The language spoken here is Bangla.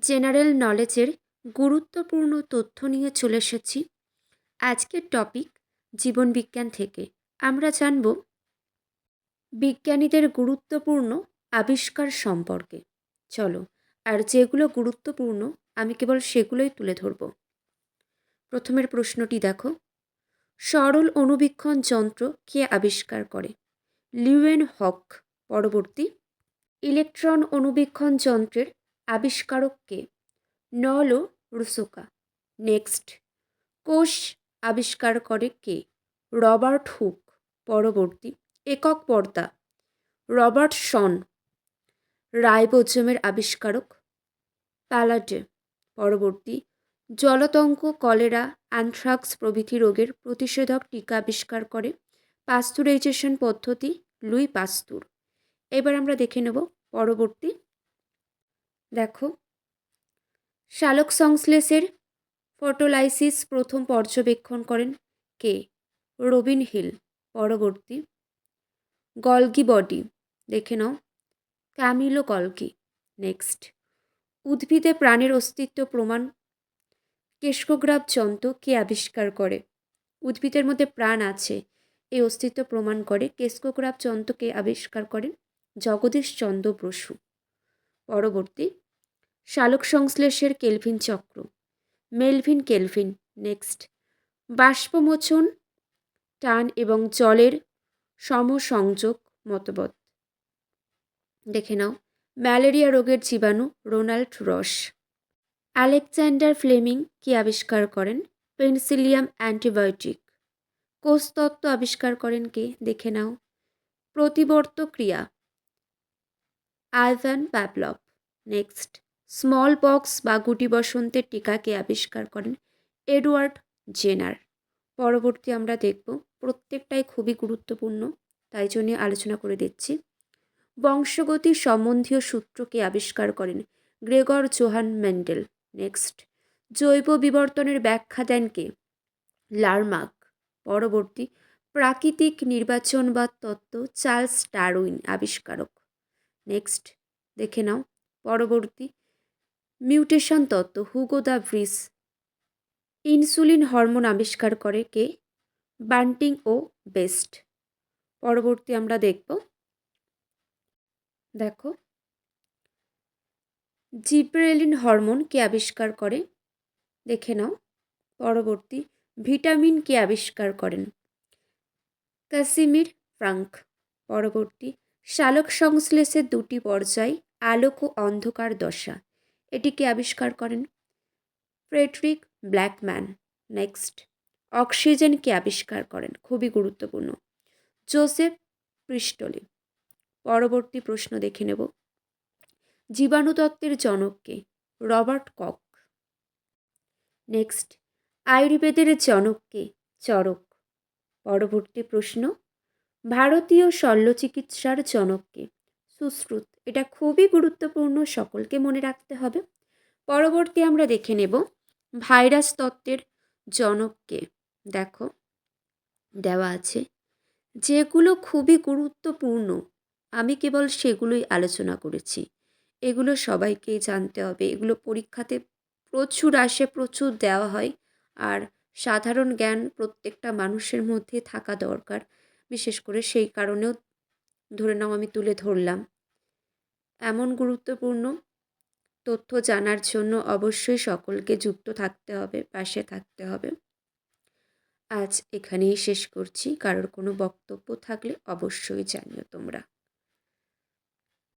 জেনারেল নলেজের গুরুত্বপূর্ণ তথ্য নিয়ে চলে এসেছি। আজকের টপিক জীবনবিজ্ঞান থেকে। আমরা জানব বিজ্ঞানীদের গুরুত্বপূর্ণ আবিষ্কার সম্পর্কে। চলো, আর যেগুলো গুরুত্বপূর্ণ, আমি কেবল সেগুলোই তুলে ধরব। প্রথমের প্রশ্নটি দেখো। সরল অনুবীক্ষণ যন্ত্র কে আবিষ্কার করে? Leeuwenhoek. পরবর্তী। ইলেকট্রন অনুবীক্ষণ যন্ত্রের আবিষ্কারক কে নলো রুসোকা। নেক্সট। কোষ আবিষ্কার করে কে? রবার্ট হুক, পরবর্তী। একক পর্দা। রবার্ট শন, রাইবোজমের আবিষ্কারক। প্যালাডে, পরবর্তী। জলতঙ্ক, কলেরা, অ্যানথ্রাক্স প্রভৃতি রোগের প্রতিষেধক টিকা আবিষ্কার করে। পাস্তুরাইজেশন পদ্ধতি, লুই পাস্তুর। এবার আমরা দেখে নেব পরবর্তী দেখো। শালক সংশ্লেষের ফটোলাইসিস প্রথম পর্যবেক্ষণ করেন কে? রবিন হিল, পরবর্তী। গলগি বডি, দেখে নাও। Camilo Golgi, next. উদ্ভিদে প্রাণের অস্তিত্ব প্রমাণ। কেশকোগ্রাফ যন্ত্র কে আবিষ্কার করে? উদ্ভিদের মধ্যে প্রাণ আছে এই অস্তিত্ব প্রমাণ করে। কেস্কোগ্রাফ যন্ত্রকে আবিষ্কার করেন জগদীশ চন্দ্র বসু। পরবর্তী শালক সংশ্লেষের কেলভিন চক্র। Melvin Calvin, next. বাষ্পমোচন, টান এবং জলের সমসংযোগ মতবাদ। দেখে নাও, ম্যালেরিয়া রোগের জীবাণু রোনাল্ড রস। আলেকজান্ডার ফ্লেমিং কি আবিষ্কার করেন? পেনসিলিয়াম অ্যান্টিবায়োটিক। কোষতত্ত্ব আবিষ্কার করেন কে? দেখে নাও। প্রতিবর্ত ক্রিয়া Ivan Pavlov next. Smallpox বা গুটি বসন্তের টিকাকে আবিষ্কার করেন? Edward Jenner. পরবর্তী আমরা দেখব। প্রত্যেকটাই খুবই গুরুত্বপূর্ণ, তাই জন্য আলোচনা করে দিচ্ছি। বংশগতি সম্বন্ধীয় সূত্রকে আবিষ্কার করেন? Gregor Johann Mendel next. জৈব বিবর্তনের ব্যাখ্যা দেন কে? লারমার্ক পরবর্তী। প্রাকৃতিক নির্বাচনবাদ তত্ত্ব চার্লস ডারউইন, আবিষ্কারক। নেক্সট দেখে নাও। পরবর্তী মিউটেশন তত্ত্ব Hugo de Vries insulin hormone আবিষ্কার করে কে? বান্টিং ও বেস্ট পরবর্তী আমরা দেখব। দেখো জিব্রেলিন হরমোন কে আবিষ্কার করে? দেখে নাও। পরবর্তী ভিটামিন কে আবিষ্কার করেন? কাসিমির ফ্রাঙ্ক পরবর্তী শালক সংশ্লেষের দুটি পর্যায়, আলোক ও অন্ধকার দশা। এটিকে আবিষ্কার করেন ফ্রেডরিক ব্ল্যাকম্যান। নেক্সট। অক্সিজেনকে আবিষ্কার করেন, খুবই গুরুত্বপূর্ণ। Joseph Priestley. পরবর্তী প্রশ্ন দেখে নেব। জীবাণুতত্ত্বের জনককে, রবার্ট কক। নেক্সট। আয়ুর্বেদের জনককে, চরক। পরবর্তী প্রশ্ন। ভারতীয় শল্য চিকিৎসার জনককে। সুশ্রুত, এটা খুবই গুরুত্বপূর্ণ, সকলকে মনে রাখতে হবে। পরবর্তী আমরা দেখে নেব ভাইরাস তত্ত্বের জনককে। দেখো, দেওয়া আছে, যেগুলো খুবই গুরুত্বপূর্ণ, আমি কেবল সেগুলোই আলোচনা করেছি। এগুলো সবাইকেই জানতে হবে। এগুলো পরীক্ষাতে প্রচুর আসে, প্রচুর দেওয়া হয়, আর সাধারণ জ্ঞান প্রত্যেকটা মানুষের মধ্যে থাকা দরকার। বিশেষ করে সেই কারণেও ধরে নাও আমি তুলে ধরলাম। এমন গুরুত্বপূর্ণ তথ্য জানার জন্য অবশ্যই সকলকে যুক্ত থাকতে হবে, পাশে থাকতে হবে। আজ এখানেই শেষ করছি। কারোর কোনো বক্তব্য থাকলে অবশ্যই জানিও তোমরা।